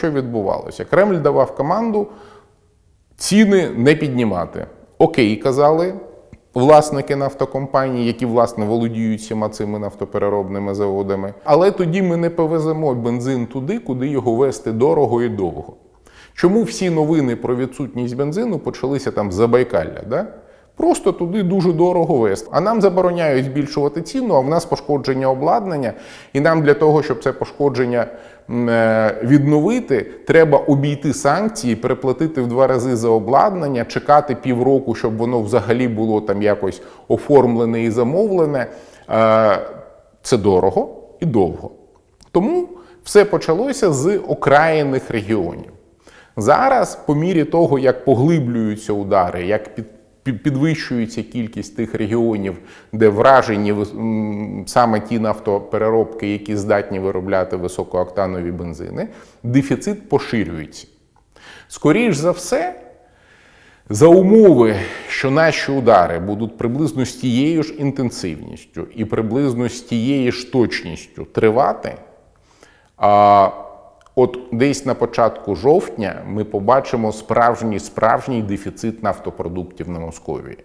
що відбувалося? Кремль давав команду ціни не піднімати. Окей, казали власники нафтокомпаній, які власне володіють всіма цими нафтопереробними заводами. Але тоді ми не повеземо бензин туди, куди його вести дорого і довго. Чому всі новини про відсутність бензину почалися там з Забайкалля? Да? Просто туди дуже дорого вести. А нам забороняють збільшувати ціну, а в нас пошкодження обладнання. І нам для того, щоб це пошкодження е, відновити, треба обійти санкції, переплатити в два рази за обладнання, чекати півроку, щоб воно взагалі було там якось оформлене і замовлене. Е, Це дорого і довго. Тому все почалося з окраїних регіонів. Зараз, по мірі того, як поглиблюються удари, як під, підвищується кількість тих регіонів, де вражені саме ті нафтопереробки, які здатні виробляти високооктанові бензини, дефіцит поширюється. Скоріш за все, за умови, що наші удари будуть приблизно з тією ж інтенсивністю і приблизно з тією ж точністю тривати, от десь на початку жовтня ми побачимо справжній справжній дефіцит нафтопродуктів на Московії.